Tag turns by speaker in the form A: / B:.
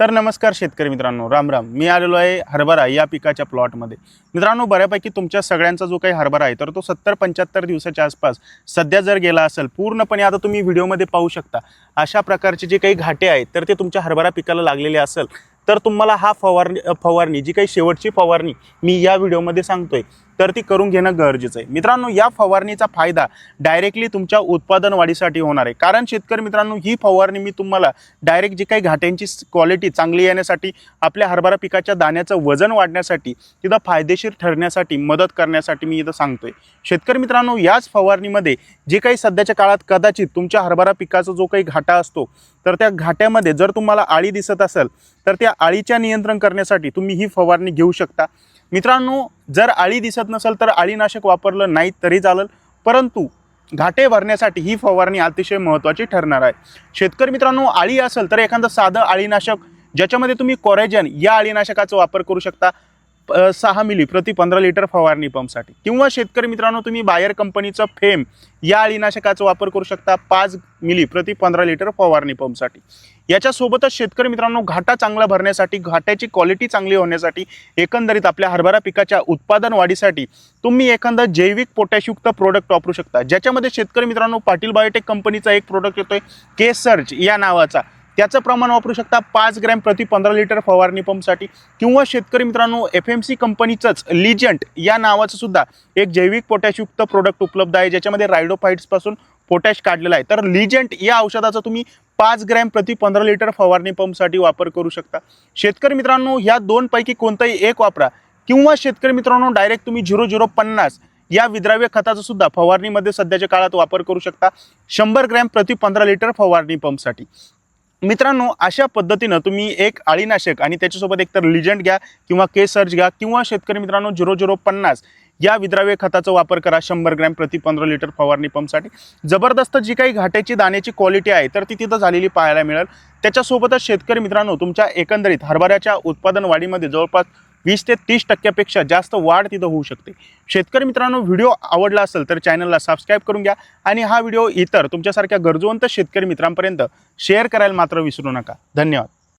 A: तर नमस्कार शेतकरी मित्रांनो राम राम. मी आलेलो आहे हरभरा या पिकाच्या प्लॉटमध्ये. मित्रांनो बऱ्यापैकी तुमच्या सगळ्यांचा जो काही हरभरा आहे तर तो सत्तर पंच्याहत्तर दिवसाच्या आसपास सध्या जर गेला असेल पूर्णपणे आता तुम्ही व्हिडिओमध्ये पाहू शकता. अशा प्रकारचे जे काही घाटे आहेत तर ते तुमच्या हरभरा पिकाला लागलेले असेल तर तुम्हाला हा फवारणी फवारणी जी काही शेवटची फवारणी मी या व्हिडिओमध्ये सांगतोय तर ती करून घेणं गरजेचं आहे. मित्रांनो या फवारणीचा फायदा डायरेक्टली तुमच्या उत्पादन वाढीसाठी होणार आहे. कारण शेतकरी मित्रांनो ही फवारणी मी तुम्हाला डायरेक्ट जी काही घाट्यांची क्वालिटी चांगली येण्यासाठी आपल्या हरभरा पिकाच्या दाण्याचं वजन वाढण्यासाठी तिथं फायदेशीर ठरण्यासाठी मदत करण्यासाठी मी इथं सांगतोय. शेतकरी मित्रांनो याच फवारणीमध्ये जे काही सध्याच्या काळात कदाचित तुमच्या हरभरा पिकाचा जो काही घाटा असतो तर त्या घाट्यामध्ये जर तुम्हाला आळी दिसत असेल तर त्या आळीच्या नियंत्रण करण्यासाठी तुम्ही ही फवारणी घेऊ शकता. मित्रांनो जर आळी दिसत नसेल तर आळीनाशक वापरलं नाही तरी चालेल परंतु घाटे भरण्यासाठी ही फवारणी अतिशय महत्त्वाची ठरणार आहे. शेतकरी मित्रांनो आळी असेल तर एखादं साधं आळीनाशक ज्याच्यामध्ये तुम्ही कोरेजन या आळीनाशकाचा वापर करू शकता सहा मिली प्रति पंधरा लिटर फवारणी पंपसाठी. किंवा शेतकरी मित्रांनो तुम्ही बायर कंपनीचं फेम या अळीनाशकाचा वापर करू शकता पाच मिली प्रति पंधरा लिटर फवारणी पंपसाठी. याच्यासोबतच शेतकरी मित्रांनो घाटा चांगला भरण्यासाठी घाट्याची क्वालिटी चांगली होण्यासाठी एकंदरीत आपल्या हरभरा पिकाच्या उत्पादन वाढीसाठी तुम्ही एखादा जैविक पोटॅशयुक्त प्रोडक्ट वापरू शकता. ज्याच्यामध्ये शेतकरी मित्रांनो पाटील बायोटेक कंपनीचा एक प्रोडक्ट येतोय के सर्च या नावाचा. त्याचं प्रमाण वापरू शकता पाच ग्रॅम प्रति पंधरा लिटर फवारणी पंपसाठी. किंवा शेतकरी मित्रांनो एफ एम सी कंपनीचंच लिजंट या नावाचं सुद्धा एक जैविक पोटॅशयुक्त प्रोडक्ट उपलब्ध आहे ज्याच्यामध्ये रायडोफाईट्सपासून पोटॅश काढलेला आहे. तर लिजंट या औषधाचा तुम्ही पाच ग्रॅम प्रति पंधरा लिटर फवारणी पंपसाठी वापर करू शकता. शेतकरी मित्रांनो ह्या दोनपैकी कोणताही एक वापरा. किंवा शेतकरी मित्रांनो डायरेक्ट तुम्ही झिरो झिरो पन्नास या विद्राव्य खताचा सुद्धा फवारणीमध्ये सध्याच्या काळात वापर करू शकता. शंभर ग्रॅम प्रति पंधरा लिटर फवारणी पंपसाठी. मित्रांनो अशा पद्धतीनं तुम्ही एक अळीनाशक आणि त्याच्यासोबत एकतर लिजंट घ्या किंवा के सर्च घ्या किंवा शेतकरी मित्रांनो झिरो झिरो पन्नास या विद्राव्य खताचा वापर करा शंभर ग्रॅम प्रति पंधरा लिटर फवारणी पंपसाठी. जबरदस्त जी काही घाट्याची दाण्याची क्वालिटी आहे तर ती तिथं झालेली पाहायला मिळेल. त्याच्यासोबतच शेतकरी मित्रांनो तुमच्या एकंदरीत हरभऱ्याच्या उत्पादन वाढीमध्ये जवळपास वीस ते तीस टक्क्यापेक्षा जास्त वाढ तिथं होऊ शकते. शेतकरी मित्रांनो व्हिडिओ आवडला असेल तर चॅनलला सबस्क्राईब करून घ्या आणि हा व्हिडिओ इतर तुमच्यासारख्या गरजवंत शेतकरी मित्रांपर्यंत शेअर करायला मात्र विसरू नका. धन्यवाद.